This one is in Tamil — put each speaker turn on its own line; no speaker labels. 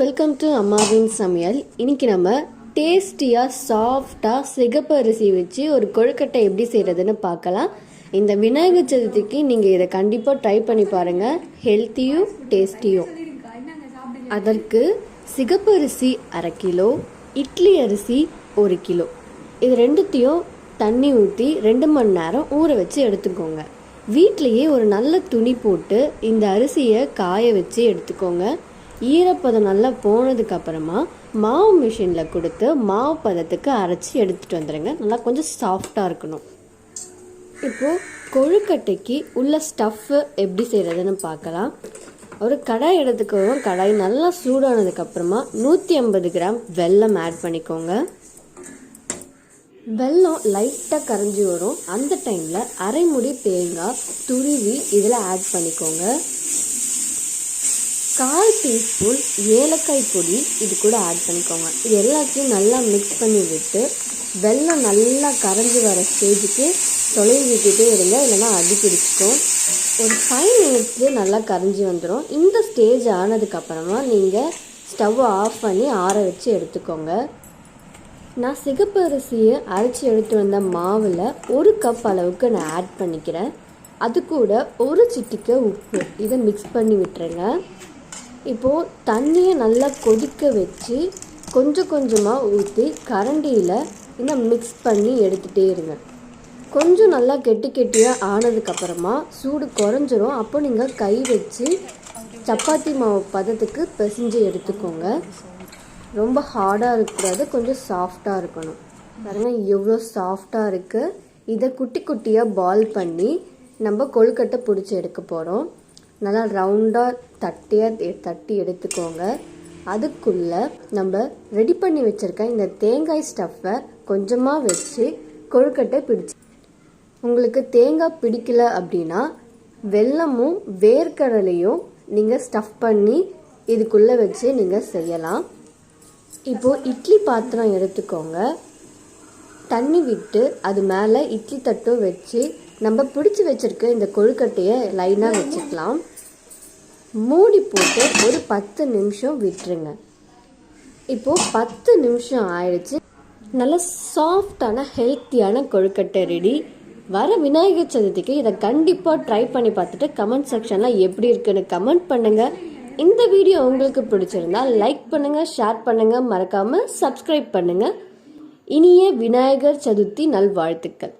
வெல்கம் டு அம்மாவின் சமையல். இன்னைக்கு நம்ம டேஸ்டியாக சாஃப்டாக சிகப்பு அரிசி வச்சு ஒரு கொழுக்கட்டை எப்படி செய்கிறதுன்னு பார்க்கலாம். இந்த விநாயகர் சதுர்த்திக்கு நீங்கள் இதை கண்டிப்பாக ட்ரை பண்ணி பாருங்கள் ஹெல்த்தியும் டேஸ்டியும் அதற்கு சிகப்பு அரிசி அரை கிலோ இட்லி அரிசி ஒரு கிலோ. இது ரெண்டுத்தையும் தண்ணி ஊற்றி ரெண்டு மணி நேரம் ஊற வச்சு எடுத்துக்கோங்க. வீட்லேயே ஒரு நல்ல துணி போட்டு இந்த அரிசியை காய வச்சு எடுத்துக்கோங்க. ஈரப்பதம் நல்லா போனதுக்கு அப்புறமா மாவு மிஷினில் கொடுத்து மாவு பதத்துக்கு அரைச்சி எடுத்துகிட்டு வந்துடுங்க நல்லா கொஞ்சம் சாஃப்டாக இருக்கணும். இப்போது கொழுக்கட்டைக்கு உள்ள ஸ்டஃப்பு எப்படி செய்கிறதுன்னு பார்க்கலாம். ஒரு கடாய் எடுத்துக்கவும் கடாய் நல்லா சூடானதுக்கப்புறமா நூற்றி ஐம்பது கிராம் வெல்லம் ஆட் பண்ணிக்கோங்க. வெல்லம் லைட்டாக கரைஞ்சி வரும். அந்த டைமில் அரைமுடி தேங்காய் துருவி இதில் ஆட் பண்ணிக்கோங்க. கால் டீஸ்பூன் ஏலக்காய் பொடி இது கூட ஆட் பண்ணிக்கோங்க. இது எல்லாத்தையும் நல்லா மிக்ஸ் பண்ணி விட்டு வெள்ளம் நல்லா கரைஞ்சி வர ஸ்டேஜுக்கு தொலைவி விட்டுட்டே இருங்க. இல்லைன்னா அடி பிடிச்சிக்கும். ஒரு ஃபைவ் மினிட்ஸ்லேயே நல்லா கரைஞ்சி வந்துடும் இந்த ஸ்டேஜ் ஆனதுக்கப்புறமா நீங்கள் ஸ்டவ்வை ஆஃப் பண்ணி ஆற வச்சு எடுத்துக்கோங்க. நான் சிகப்பு அரிசியை அரைச்சி எடுத்து வந்த மாவில் ஒரு கப் அளவுக்கு நான் ஆட் பண்ணிக்கிறேன். அது கூட ஒரு சிட்டிக்க உப்பு. இதை மிக்ஸ் பண்ணி விட்டுருங்க. இப்போது தண்ணியை நல்லா கொதிக்க வச்சு கொஞ்சம் கொஞ்சமாக ஊற்றி கரண்டியில் இந்த மிக்ஸ் பண்ணி எடுத்துகிட்டே இருங்க. கொஞ்சம் நல்லா கெட்டி கெட்டியாக ஆனதுக்கப்புறமா சூடு குறைஞ்சிரும். அப்போ நீங்கள் கை வச்சு சப்பாத்தி மாவு பதத்துக்கு பிசைஞ்சு எடுத்துக்கோங்க. ரொம்ப ஹார்டாக இருக்கக்கூடாது கொஞ்சம் சாஃப்டாக இருக்கணும். பாருங்கள் எவ்வளோ சாஃப்டாக இருக்குது இதை குட்டி குட்டியாக பால் பண்ணி நம்ம கொழுக்கட்டை பிடிச்சி எடுக்க போகிறோம் நல்லா ரவுண்டாக தட்டியாக தட்டி எடுத்துக்கோங்க. அதுக்குள்ளே நம்ம ரெடி பண்ணி வச்சுருக்க இந்த தேங்காய் ஸ்டஃப்பை கொஞ்சமாக வச்சு கொழுக்கட்டை பிடிச்சி. உங்களுக்கு தேங்காய் பிடிக்கல அப்படின்னா வெல்லமும் வேர்க்கடலையும் நீங்கள் ஸ்டஃப் பண்ணி இதுக்குள்ளே வச்சு நீங்கள் செய்யலாம். இப்போது இட்லி பாத்திரம் எடுத்துக்கோங்க. தண்ணி விட்டு அது மேலே இட்லி தட்டும் வச்சு நம்ம பிடிச்சி வச்சுருக்க இந்த கொழுக்கட்டையை லைனாக வச்சுக்கலாம். மூடி போட்டு ஒரு பத்து நிமிஷம் விட்டுருங்க. இப்போது பத்து நிமிஷம் ஆயிடுச்சு. நல்ல சாஃப்டான ஹெல்த்தியான கொழுக்கட்டை ரெடி வர விநாயகர் சதுர்த்திக்கு இதை கண்டிப்பாக ட்ரை பண்ணி பார்த்துட்டு கமெண்ட் செக்ஷனில் எப்படி இருக்குன்னு கமெண்ட் பண்ணுங்கள் இந்த வீடியோ உங்களுக்கு பிடிச்சிருந்தா லைக் பண்ணுங்கள் ஷேர் பண்ணுங்கள் மறக்காமல் சப்ஸ்கிரைப் பண்ணுங்கள் இனிய விநாயகர் சதுர்த்தி நல்வாழ்த்துக்கள்.